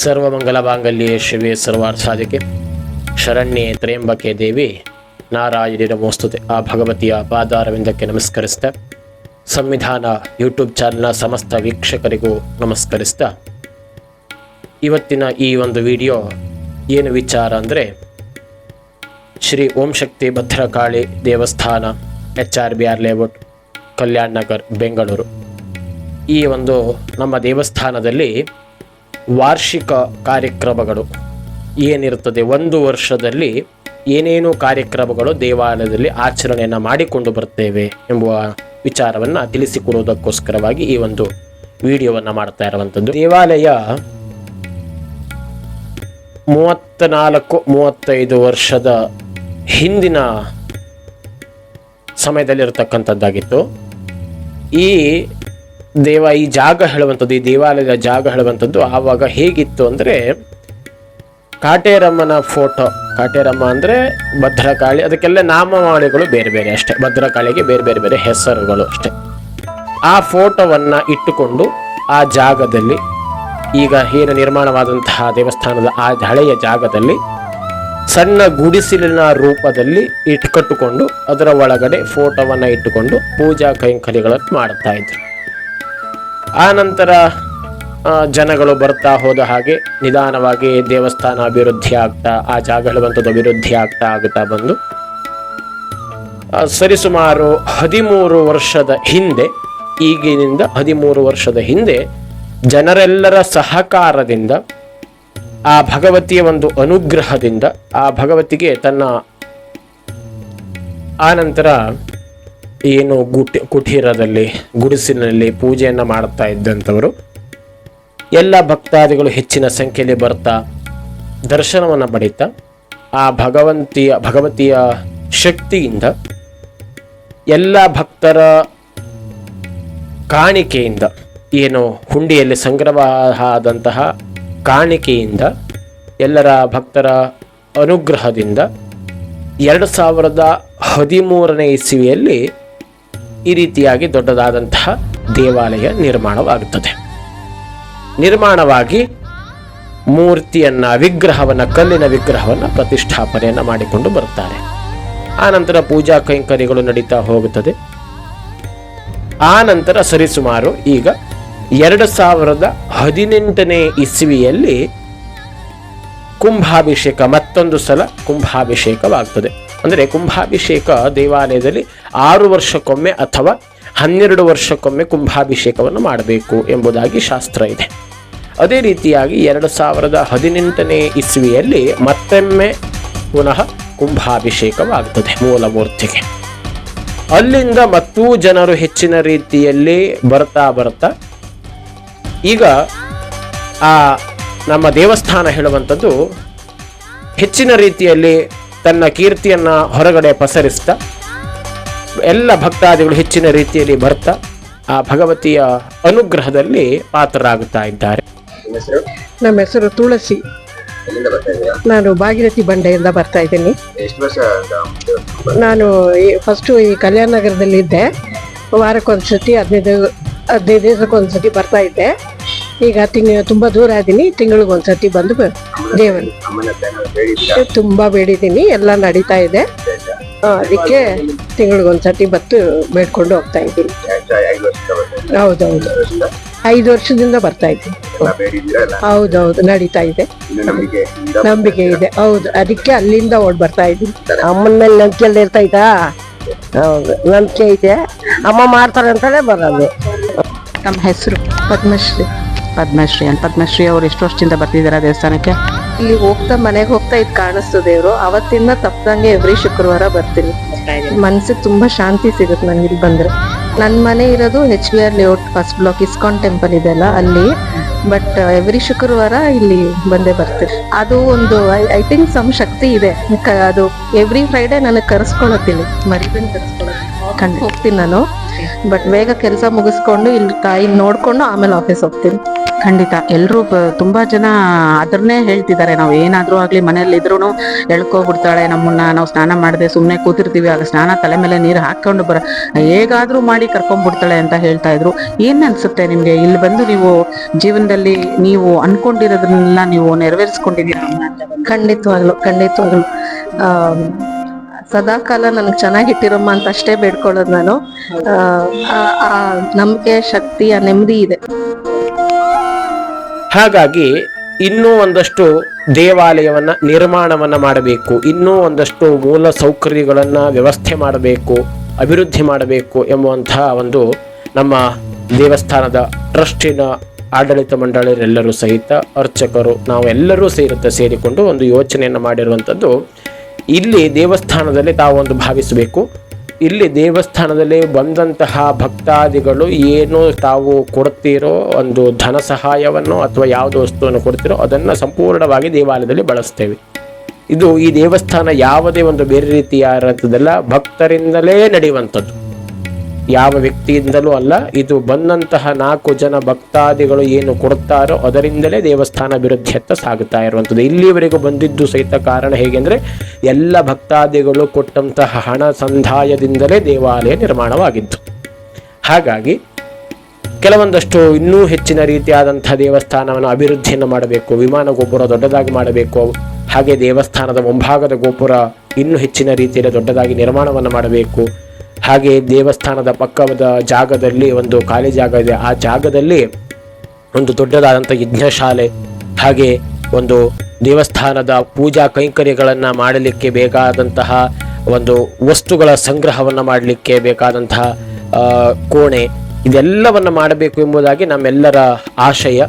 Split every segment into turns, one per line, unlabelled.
ಸರ್ವಮಂಗಲಮಾಂಗಲ್ಯೆ ಶಿವೆ ಸರ್ವಾರ್ಥಾದಿಕೆ. ಶರಣ್ಯೆ ತ್ರಯಂಬಕೆ ದೇವಿ. ನಾರಾಯಣಿ ಮೋಸ್ತುತೆ ಆ ಭಗವತಿಯ ಪಾದಾರವಿಂದಕ್ಕೆ ನಮಸ್ಕರಿಸ್ತಾ, ಸಂವಿಧಾನ ಯೂಟ್ಯೂಬ್ ಚಾನಲ್ನ ಸಮಸ್ತ ವೀಕ್ಷಕರಿಗೂ ನಮಸ್ಕರಿಸ್ತಾ, ಇವತ್ತಿನ ಈ ಒಂದು ವಿಡಿಯೋ ಏನು ವಿಚಾರ ಅಂದರೆ, ಶ್ರೀ ಓಂ ಶಕ್ತಿ ಭದ್ರಕಾಳಿ ದೇವಸ್ಥಾನ, H R B R layout, Kalyan Nagar, Bengaluru. ಈ ಒಂದು ನಮ್ಮ ದೇವಸ್ಥಾನದಲ್ಲಿ ವಾರ್ಷಿಕ ಕಾರ್ಯಕ್ರಮಗಳು ಏನಿರುತ್ತದೆ? ಒಂದು ವರ್ಷದಲ್ಲಿ ಏನೇನು ಕಾರ್ಯಕ್ರಮಗಳು ದೇವಾಲಯದಲ್ಲಿ ಆಚರಣೆಯನ್ನು ಮಾಡಿಕೊಂಡು ಬರ್ತೇವೆ ಎಂಬುವ ವಿಚಾರವನ್ನು ತಿಳಿಸಿಕೊಡುವುದಕ್ಕೋಸ್ಕರವಾಗಿ ಈ ಒಂದು ವಿಡಿಯೋವನ್ನು ಮಾಡ್ತಾ ಇರುವಂಥದ್ದು. ದೇವಾಲಯ ಮೂವತ್ತ ನಾಲ್ಕು ಮೂವತ್ತೈದು ವರ್ಷದ ಹಿಂದಿನ ಸಮಯದಲ್ಲಿರ್ತಕ್ಕಂಥದ್ದಾಗಿತ್ತು. ಈ ದೇವ ಈ ಜಾಗ ಹೇಳುವಂಥದ್ದು, ಈ ದೇವಾಲಯದ ಜಾಗ ಹೇಳುವಂಥದ್ದು ಆವಾಗ ಹೇಗಿತ್ತು ಅಂದರೆ ಕಾಟೇರಮ್ಮನ ಫೋಟೋ ಕಾಟೇರಮ್ಮ ಅಂದರೆ ಭದ್ರಕಾಳಿ, ಅದಕ್ಕೆಲ್ಲ ನಾಮಮಾಳಿಗಳು ಬೇರೆ ಬೇರೆ ಅಷ್ಟೇ. ಭದ್ರಕಾಳಿಗೆ ಬೇರೆ ಬೇರೆ ಬೇರೆ ಹೆಸರುಗಳು ಅಷ್ಟೇ. ಆ ಫೋಟೋವನ್ನು ಇಟ್ಟುಕೊಂಡು ಆ ಜಾಗದಲ್ಲಿ, ಈಗ ಏನು ನಿರ್ಮಾಣವಾದಂತಹ ದೇವಸ್ಥಾನದ ಆ ಹಳೆಯ ಜಾಗದಲ್ಲಿ ಸಣ್ಣ ಗುಡಿಸಿಲಿನ ರೂಪದಲ್ಲಿ ಇಟ್ಕಟ್ಟುಕೊಂಡು ಅದರ ಒಳಗಡೆ ಫೋಟೋವನ್ನು ಇಟ್ಟುಕೊಂಡು ಪೂಜಾ ಕೈಂಕರ್ಯಗಳನ್ನು ಮಾಡುತ್ತಾ ಇದ್ರು. ಆ ನಂತರ ಜನಗಳು ಬರ್ತಾ ಹೋದ ಹಾಗೆ ನಿಧಾನವಾಗಿ ದೇವಸ್ಥಾನ ಅಭಿವೃದ್ಧಿ ಆಗ್ತಾ, ಆ ಜಾಗ ಹೇಳುವಂಥದ್ದು ಅಭಿವೃದ್ಧಿ ಆಗ್ತಾ ಆಗ್ತಾ ಬಂದು ಸರಿಸುಮಾರು ಹದಿಮೂರು ವರ್ಷದ ಹಿಂದೆ, ಈಗಿನಿಂದ ಹದಿಮೂರು ವರ್ಷದ ಹಿಂದೆ ಜನರೆಲ್ಲರ ಸಹಕಾರದಿಂದ, ಆ ಭಗವತಿಯ ಒಂದು ಅನುಗ್ರಹದಿಂದ, ಆ ಭಗವತಿಗೆ ತನ್ನ ಆನಂತರ ಏನು ಗುಟಿ ಕುಟೀರದಲ್ಲಿ, ಗುಡಿಸಿನಲ್ಲಿ ಪೂಜೆಯನ್ನು ಮಾಡ್ತಾ ಇದ್ದಂಥವರು, ಎಲ್ಲ ಭಕ್ತಾದಿಗಳು ಹೆಚ್ಚಿನ ಸಂಖ್ಯೆಯಲ್ಲಿ ಬರ್ತಾ ದರ್ಶನವನ್ನು ಪಡೀತಾ. ಆ ಭಗವಂತಿಯ ಭಗವತಿಯ ಶಕ್ತಿಯಿಂದ ಎಲ್ಲ ಭಕ್ತರ ಕಾಣಿಕೆಯಿಂದ, ಏನು ಹುಂಡಿಯಲ್ಲಿ ಸಂಗ್ರಹ ಆದಂತಹ ಕಾಣಿಕೆಯಿಂದ, ಎಲ್ಲರ ಭಕ್ತರ ಅನುಗ್ರಹದಿಂದ ಎರಡು ಸಾವಿರದ ಹದಿಮೂರನೇ ಇಸವಿಯಲ್ಲಿ ಈ ರೀತಿಯಾಗಿ ದೊಡ್ಡದಾದಂತಹ ದೇವಾಲಯ ನಿರ್ಮಾಣವಾಗುತ್ತದೆ. ನಿರ್ಮಾಣವಾಗಿ ಮೂರ್ತಿಯನ್ನ, ವಿಗ್ರಹವನ್ನ, ಕಲ್ಲಿನ ವಿಗ್ರಹವನ್ನ ಪ್ರತಿಷ್ಠಾಪನೆಯನ್ನ ಮಾಡಿಕೊಂಡು ಬರುತ್ತಾರೆ. ಆ ನಂತರ ಪೂಜಾ ಕೈಂಕರ್ಯಗಳು ನಡೀತಾ ಹೋಗುತ್ತದೆ. ಆ ನಂತರ ಸರಿಸುಮಾರು ಈಗ ಎರಡು ಸಾವಿರದ ಹದಿನೆಂಟನೇ ಇಸ್ವಿಯಲ್ಲಿ ಕುಂಭಾಭಿಷೇಕ, ಮತ್ತೊಂದು ಸಲ ಕುಂಭಾಭಿಷೇಕವಾಗ್ತದೆ. ಅಂದರೆ ಕುಂಭಾಭಿಷೇಕ ದೇವಾಲಯದಲ್ಲಿ ಆರು ವರ್ಷಕ್ಕೊಮ್ಮೆ ಅಥವಾ ಹನ್ನೆರಡು ವರ್ಷಕ್ಕೊಮ್ಮೆ ಕುಂಭಾಭಿಷೇಕವನ್ನು ಮಾಡಬೇಕು ಎಂಬುದಾಗಿ ಶಾಸ್ತ್ರ ಇದೆ. ಅದೇ ರೀತಿಯಾಗಿ ಎರಡು ಸಾವಿರದ ಹದಿನೆಂಟನೇ ಇಸ್ವಿಯಲ್ಲಿ ಮತ್ತೊಮ್ಮೆ ಪುನಃ ಕುಂಭಾಭಿಷೇಕವಾಗ್ತದೆ ಮೂಲ ಮೂರ್ತಿಗೆ. ಅಲ್ಲಿಂದ ಮತ್ತೂ ಜನರು ಹೆಚ್ಚಿನ ರೀತಿಯಲ್ಲಿ ಬರ್ತಾ ಬರ್ತಾ ಈಗ ಆ ನಮ್ಮ ದೇವಸ್ಥಾನ ಹೇಳುವಂಥದ್ದು ಹೆಚ್ಚಿನ ರೀತಿಯಲ್ಲಿ ತನ್ನ ಕೀರ್ತಿಯನ್ನು ಹೊರಗಡೆ ಪಸರಿಸ್ತಾ ಎಲ್ಲ ಭಕ್ತಾದಿಗಳು ಹೆಚ್ಚಿನ ರೀತಿಯಲ್ಲಿ ಬರ್ತಾ ಆ ಭಗವತಿಯ ಅನುಗ್ರಹದಲ್ಲಿ ಪಾತ್ರರಾಗುತ್ತಾ ಇದ್ದಾರೆ.
ಹೆಸರು?
ನಮ್ಮ ಹೆಸರು ತುಳಸಿ. ನಾನು ಭಾಗಿರಥಿ ಬಂಡೆಯಿಂದ ಬರ್ತಾ ಇದ್ದೀನಿ. ನಾನು ಫಸ್ಟು ಈ ಕಲ್ಯಾಣ ನಗರದಲ್ಲಿ ಇದ್ದೆ ವಾರಕ್ಕೊಂದ್ಸತಿ ಹದಿನೈದು ಹದಿನೈದು ದಿವಸಕ್ಕೊಂದ್ಸತಿ ಬರ್ತಾ ಇದ್ದೆ. ಈಗ ತಿಂಗ ತುಂಬಾ ದೂರ ಇದ್ದೀನಿ ತಿಂಗಳಿಗೊಂದ್ಸತಿ ಬಂದು
ದೇವನ್
ತುಂಬಾ ಬೇಡಿದ್ದೀನಿ ಎಲ್ಲ ನಡೀತಾ ಇದೆ. ಅದಕ್ಕೆ ತಿಂಗಳಿಗೊಂದ್ಸತಿ ಬತ್ತು ಬೇಡ್ಕೊಂಡು ಹೋಗ್ತಾ ಇದ್ದೀನಿ? ಹೌದೌದು. ಐದು ವರ್ಷದಿಂದ ಬರ್ತಾ ಇದ್ದೀನಿ. ಹೌದೌದು ನಡೀತಾ ಇದೆ.
ನಂಬಿಕೆ ಇದೆ
ಹೌದು. ಅದಕ್ಕೆ ಅಲ್ಲಿಂದ ಓಡ್ ಬರ್ತಾ ಇದ್ದೀನಿ. ಅಮ್ಮನ ಮೇಲೆ ನಂಬಿಕೆ ಎಲ್ಲ ಇರ್ತೈತಾ ಹೌದು ನಂಬಿಕೆ ಇದೆ. ಅಮ್ಮ ಮಾಡ್ತಾರೆ ಅಂತಲೇ ಬರೋದು.
ನಮ್ಮ ಹೆಸರು
ಪದ್ಮಶ್ರೀ.
ಪದ್ಮಶ್ರೀ ಅಂತ. ಪದ್ಮಶ್ರೀ ಅವ್ರು ಎಷ್ಟು ವರ್ಷದಿಂದ ಬರ್ತಿದ್ದಾರೆ ದೇವಸ್ಥಾನಕ್ಕೆ.
ಇಲ್ಲಿ ಹೋಗ್ತಾ ಮನೆಗೆ ಹೋಗ್ತಾ ಇದ್ ಕಾಣಿಸ್ತು ದೇವರು. ಅವತ್ತಿಂದ ತಪ್ಪದಂಗೆ ಎವ್ರಿ ಶುಕ್ರವಾರ ಬರ್ತೀನಿ. ಮನ್ಸಿಗೆ ತುಂಬಾ ಶಾಂತಿ ಸಿಗುತ್ತೆ ನನಗೆ ಇಲ್ಲಿ ಬಂದ್ರೆ. ನನ್ನ ಮನೆ ಇರೋದು H B R layout first block ISKCON temple ಇದೆಲ್ಲ ಅಲ್ಲಿ ಬಟ್ ಎವ್ರಿ ಶುಕ್ರವಾರ ಇಲ್ಲಿ ಬಂದೇ ಬರ್ತೀನಿ. ಅದು ಒಂದು ಐ ಥಿಂಕ್ ಸಮ್ ಶಕ್ತಿ ಇದೆ. ಅದು ಎವ್ರಿ ಫ್ರೈಡೆ ನನಗೆ ಕರೆಸ್ಕೊಳತ್ತೀನಿ. ಮರಿದನ್ ಕರೆಸ್ಕೊಳತ್ತೀನಿ. ಹೋಗ್ತೀನಿ ನಾನು. ಬಟ್ ಬೇಗ ಕೆಲಸ ಮುಗಿಸ್ಕೊಂಡು ಇಲ್ಲಿ ತಾಯಿ ನೋಡ್ಕೊಂಡು ಆಮೇಲೆ ಆಫೀಸ್ ಹೋಗ್ತೀನಿ.
ಖಂಡಿತ. ಎಲ್ಲರೂ ತುಂಬಾ ಜನ ಅದನ್ನೇ ಹೇಳ್ತಿದ್ದಾರೆ. ನಾವು ಏನಾದ್ರೂ ಆಗ್ಲಿ ಮನೇಲಿ ಇದ್ರು ಎಳ್ಕೊಬಿಡ್ತಾಳೆ ನಮ್ಮನ್ನ. ನಾವು ಸ್ನಾನ ಮಾಡದೆ ಸುಮ್ಮನೆ ಕೂತಿರ್ತೀವಿ. ಆಗ ಸ್ನಾನ ತಲೆ ಮೇಲೆ ನೀರು ಹಾಕೊಂಡು ಬರ, ಹೇಗಾದ್ರೂ ಮಾಡಿ ಕರ್ಕೊಂಡ್ಬಿಡ್ತಾಳೆ ಅಂತ ಹೇಳ್ತಾ ಇದ್ರು. ಏನ್ ಅನ್ಸುತ್ತೆ ನಿಮ್ಗೆ? ಇಲ್ಲಿ ಬಂದು ನೀವು ಜೀವನದಲ್ಲಿ ನೀವು ಅನ್ಕೊಂಡಿರೋದನ್ನೆಲ್ಲ ನೀವು ನೆರವೇರಿಸ್ಕೊಂಡಿದ್ದೀರಾ.
ಖಂಡಿತವಾಗ್ಲು ಖಂಡಿತವಾಗ್ಲು. ಆ ಸದಾಕಾಲ ನನಗೆ ಚೆನ್ನಾಗಿಟ್ಟಿರಮ್ಮ ಅಂತ ಅಷ್ಟೇ ಬೇಡ್ಕೊಳ್ಳೋದು ನಾನು. ಆ ನಂಬಿಕೆ ಶಕ್ತಿ ಆ ನೆಮ್ಮದಿ ಇದೆ.
ಹಾಗಾಗಿ ಇನ್ನೂ ಒಂದಷ್ಟು ದೇವಾಲಯವನ್ನು ನಿರ್ಮಾಣವನ್ನು ಮಾಡಬೇಕು, ಇನ್ನೂ ಒಂದಷ್ಟು ಮೂಲ ಸೌಕರ್ಯಗಳನ್ನು ವ್ಯವಸ್ಥೆ ಮಾಡಬೇಕು, ಅಭಿವೃದ್ಧಿ ಮಾಡಬೇಕು ಎಂಬುವಂತಹ ಒಂದು ನಮ್ಮ ದೇವಸ್ಥಾನದ ಟ್ರಸ್ಟಿನ ಆಡಳಿತ ಮಂಡಳಿಯರೆಲ್ಲರೂ ಸಹಿತ ಅರ್ಚಕರು ನಾವೆಲ್ಲರೂ ಸೇರುತ್ತೆ, ಸೇರಿಕೊಂಡು ಒಂದು ಯೋಚನೆಯನ್ನು ಮಾಡಿರುವಂಥದ್ದು ಇಲ್ಲಿ ದೇವಸ್ಥಾನದಲ್ಲಿ ತಾವೊಂದು ಭಾವಿಸಬೇಕು. ಇಲ್ಲಿ ದೇವಸ್ಥಾನದಲ್ಲಿ ಬಂದಂತಹ ಭಕ್ತಾದಿಗಳು ಏನು ತಾವು ಕೊಡ್ತೀರೋ ಒಂದು ಧನ ಸಹಾಯವನ್ನು ಅಥವಾ ಯಾವುದು ವಸ್ತುವನ್ನು ಕೊಡ್ತೀರೋ ಅದನ್ನು ಸಂಪೂರ್ಣವಾಗಿ ದೇವಾಲಯದಲ್ಲಿ ಬಳಸ್ತೇವೆ. ಇದು ಈ ದೇವಸ್ಥಾನ ಯಾವುದೇ ಒಂದು ಬೇರೆ ರೀತಿಯಾದಂಥದ್ದಲ್ಲ ಭಕ್ತರಿಂದಲೇ ನಡೆಯುವಂಥದ್ದು. ಯಾವ ವ್ಯಕ್ತಿಯಿಂದಲೂ ಅಲ್ಲ, ಇದು ಬಂದಂತಹ ನಾಲ್ಕು ಜನ ಭಕ್ತಾದಿಗಳು ಏನು ಕೊಡುತ್ತಾರೋ ಅದರಿಂದಲೇ ದೇವಸ್ಥಾನ ಅಭಿವೃದ್ಧಿಯತ್ತ ಸಾಗುತ್ತಾ ಇರುವಂಥದ್ದು. ಇಲ್ಲಿವರೆಗೂ ಬಂದಿದ್ದು ಸಹಿತ ಕಾರಣ ಹೇಗೆಂದರೆ, ಎಲ್ಲ ಭಕ್ತಾದಿಗಳು ಕೊಟ್ಟಂತಹ ಹಣ ಸಂದಾಯದಿಂದಲೇ ದೇವಾಲಯ ನಿರ್ಮಾಣವಾಗಿದ್ದು ಹಾಗಾಗಿ, ಕೆಲವೊಂದಷ್ಟು ಇನ್ನೂ ಹೆಚ್ಚಿನ ರೀತಿಯಾದಂಥ ದೇವಸ್ಥಾನವನ್ನು ಅಭಿವೃದ್ಧಿಯನ್ನು ಮಾಡಬೇಕು, ವಿಮಾನ ಗೋಪುರ ದೊಡ್ಡದಾಗಿ ಮಾಡಬೇಕು, ಹಾಗೆ ದೇವಸ್ಥಾನದ ಮುಂಭಾಗದ ಗೋಪುರ ಇನ್ನೂ ಹೆಚ್ಚಿನ ರೀತಿಯಲ್ಲಿ ದೊಡ್ಡದಾಗಿ ನಿರ್ಮಾಣವನ್ನು ಮಾಡಬೇಕು. ಹಾಗೆ ದೇವಸ್ಥಾನದ ಪಕ್ಕದ ಜಾಗದಲ್ಲಿ ಒಂದು ಖಾಲಿ ಜಾಗ ಇದೆ. ಆ ಜಾಗದಲ್ಲಿ ಒಂದು ದೊಡ್ಡದಾದಂಥ ಯಜ್ಞಶಾಲೆ, ಹಾಗೆ ಒಂದು ದೇವಸ್ಥಾನದ ಪೂಜಾ ಕೈಂಕರ್ಯಗಳನ್ನು ಮಾಡಲಿಕ್ಕೆ ಬೇಕಾದಂತಹ ಒಂದು ವಸ್ತುಗಳ ಸಂಗ್ರಹವನ್ನು ಮಾಡಲಿಕ್ಕೆ ಬೇಕಾದಂತಹ ಕೋಣೆ ಇದೆಲ್ಲವನ್ನು ಮಾಡಬೇಕು ಎಂಬುದಾಗಿ ನಮ್ಮೆಲ್ಲರ ಆಶಯ.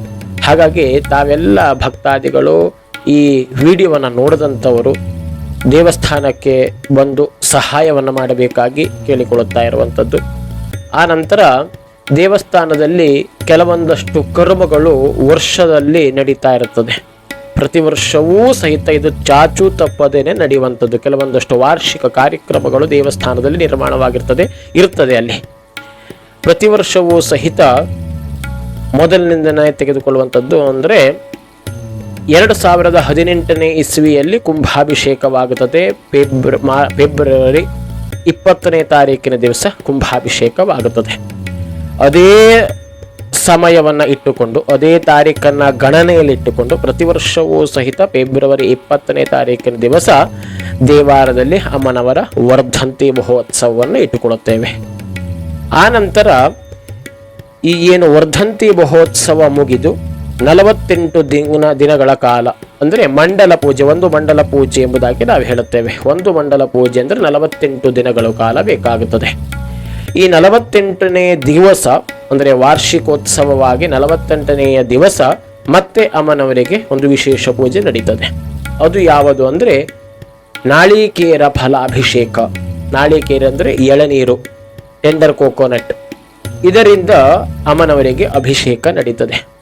ಹಾಗಾಗಿ ತಾವೆಲ್ಲ ಭಕ್ತಾದಿಗಳು ಈ ವಿಡಿಯೋವನ್ನು ನೋಡಿದಂಥವರು ದೇವಸ್ಥಾನಕ್ಕೆ ಬಂದು ಸಹಾಯವನ್ನು ಮಾಡಬೇಕಾಗಿ ಕೇಳಿಕೊಳ್ಳುತ್ತಾ ಇರುವಂಥದ್ದು. ಆ ನಂತರ ದೇವಸ್ಥಾನದಲ್ಲಿ ಕೆಲವೊಂದಷ್ಟು ಕರ್ಮಗಳು ವರ್ಷದಲ್ಲಿ ನಡೀತಾ ಇರುತ್ತದೆ. ಪ್ರತಿ ವರ್ಷವೂ ಸಹಿತ ಇದು ಚಾಚು ತಪ್ಪದೇನೆ ನಡೆಯುವಂಥದ್ದು. ಕೆಲವೊಂದಷ್ಟು ವಾರ್ಷಿಕ ಕಾರ್ಯಕ್ರಮಗಳು ದೇವಸ್ಥಾನದಲ್ಲಿ ನಿರ್ಮಾಣವಾಗಿರ್ತದೆ, ಇರ್ತದೆ ಅಲ್ಲಿ. ಪ್ರತಿ ವರ್ಷವೂ ಸಹಿತ ಮೊದಲಿನಿಂದನೇ ತೆಗೆದುಕೊಳ್ಳುವಂಥದ್ದು ಅಂದರೆ ಎರಡು ಸಾವಿರದ ಹದಿನೆಂಟನೇ ಇಸ್ವಿಯಲ್ಲಿ ಕುಂಭಾಭಿಷೇಕವಾಗುತ್ತದೆ. ಫೆಬ್ರ, ಮಾ, ಫೆಬ್ರವರಿ ಇಪ್ಪತ್ತನೇ ತಾರೀಕಿನ ದಿವಸ ಕುಂಭಾಭಿಷೇಕವಾಗುತ್ತದೆ. ಅದೇ ಸಮಯವನ್ನು ಇಟ್ಟುಕೊಂಡು, ಅದೇ ತಾರೀಖನ್ನು ಗಣನೆಯಲ್ಲಿಟ್ಟುಕೊಂಡು ಪ್ರತಿ ವರ್ಷವೂ ಸಹಿತ ಫೆಬ್ರವರಿ ಇಪ್ಪತ್ತನೇ ತಾರೀಕಿನ ದಿವಸ ದೇವಾಲಯದಲ್ಲಿ ಅಮ್ಮನವರ ವರ್ಧಂತಿ ಮಹೋತ್ಸವವನ್ನು ಇಟ್ಟುಕೊಳ್ಳುತ್ತೇವೆ. ಆ ನಂತರ ಈ ಏನು ವರ್ಧಂತಿ ಮಹೋತ್ಸವ ಮುಗಿದು ನಲವತ್ತೆಂಟು ದಿನ, ದಿನಗಳ ಕಾಲ ಅಂದರೆ ಮಂಡಲ ಪೂಜೆ, ಒಂದು ಮಂಡಲ ಪೂಜೆ ಎಂಬುದಾಗಿ ನಾವು ಹೇಳುತ್ತೇವೆ. ಒಂದು ಮಂಡಲ ಪೂಜೆ ಅಂದರೆ ನಲವತ್ತೆಂಟು ದಿನಗಳ ಕಾಲ ಬೇಕಾಗುತ್ತದೆ. ಈ ನಲವತ್ತೆಂಟನೇ ದಿವಸ ಅಂದರೆ ವಾರ್ಷಿಕೋತ್ಸವವಾಗಿ ನಲವತ್ತೆಂಟನೆಯ ದಿವಸ ಮತ್ತೆ ಅಮ್ಮನವರಿಗೆ ಒಂದು ವಿಶೇಷ ಪೂಜೆ ನಡೀತದೆ. ಅದು ಯಾವುದು ಅಂದರೆ ನಾಳಿಕೇರ ಫಲಾಭಿಷೇಕ. ನಾಳಿಕೇರ ಅಂದರೆ ಎಳನೀರು, ಟೆಂಡರ್ ಕೋಕೋನಟ್. ಇದರಿಂದ ಅಮ್ಮನವರಿಗೆ ಅಭಿಷೇಕ ನಡೀತದೆ.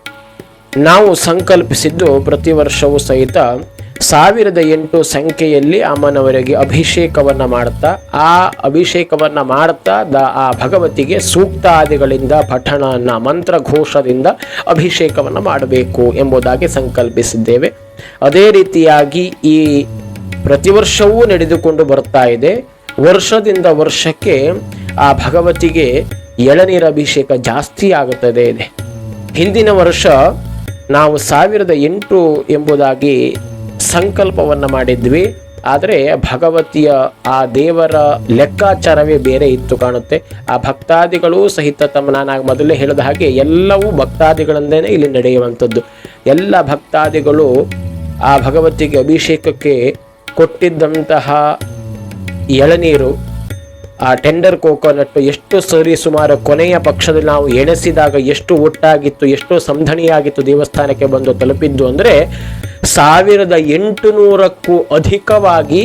ನಾವು ಸಂಕಲ್ಪಿಸಿದ್ದು ಪ್ರತಿ ವರ್ಷವೂ ಸಹಿತ ಸಾವಿರದ ಎಂಟು ಸಂಖ್ಯೆಯಲ್ಲಿ ಅಮ್ಮನವರಿಗೆ ಅಭಿಷೇಕವನ್ನು ಮಾಡ್ತಾ, ಆ ಅಭಿಷೇಕವನ್ನು ಮಾಡ್ತಾ ದ ಆ ಭಗವತಿಗೆ ಸೂಕ್ತಾದಿಗಳಿಂದ ಪಠಣನ ಮಂತ್ರಘೋಷದಿಂದ ಅಭಿಷೇಕವನ್ನು ಮಾಡಬೇಕು ಎಂಬುದಾಗಿ ಸಂಕಲ್ಪಿಸಿದ್ದೇವೆ. ಅದೇ ರೀತಿಯಾಗಿ ಈ ಪ್ರತಿ ವರ್ಷವೂ ನಡೆದುಕೊಂಡು ಬರ್ತಾ ಇದೆ. ವರ್ಷದಿಂದ ವರ್ಷಕ್ಕೆ ಆ ಭಗವತಿಗೆ ಎಳನೀರ ಅಭಿಷೇಕ ಜಾಸ್ತಿ ಆಗುತ್ತದೆ ಇದೆ ಹಿಂದಿನ ವರ್ಷ ನಾವು ಸಾವಿರದ ಎಂಟು ಎಂಬುದಾಗಿ ಸಂಕಲ್ಪವನ್ನು ಮಾಡಿದ್ವಿ. ಆದರೆ ಭಗವತಿಯ ಆ ದೇವರ ಲೆಕ್ಕಾಚಾರವೇ ಬೇರೆ ಇತ್ತು ಕಾಣುತ್ತೆ. ಆ ಭಕ್ತಾದಿಗಳು ಸಹಿತ ತಮ್ಮ ನಾನು ಮೊದಲೇ ಹೇಳಿದ ಹಾಗೆ ಎಲ್ಲವೂ ಭಕ್ತಾದಿಗಳಂದೇ ಇಲ್ಲಿ ನಡೆಯುವಂಥದ್ದು. ಎಲ್ಲ ಭಕ್ತಾದಿಗಳು ಆ ಭಗವತಿಗೆ ಅಭಿಷೇಕಕ್ಕೆ ಕೊಟ್ಟಿದ್ದಂತಹ ಎಳನೀರು ಆ ಟೆಂಡರ್ ಕೋಕೋನಟ್ ಎಷ್ಟು ಸರಿ ಸುಮಾರು ಕೊನೆಯ ಪಕ್ಷದಲ್ಲಿ ನಾವು ಎಣಿಸಿದಾಗ ಎಷ್ಟು ಒಟ್ಟಾಗಿತ್ತು, ಎಷ್ಟು ಸಂಧಣಿಯಾಗಿತ್ತು ದೇವಸ್ಥಾನಕ್ಕೆ ಬಂದು ತಲುಪಿದ್ದು ಅಂದರೆ ಸಾವಿರದ ಎಂಟುನೂರಕ್ಕೂ ಅಧಿಕವಾಗಿ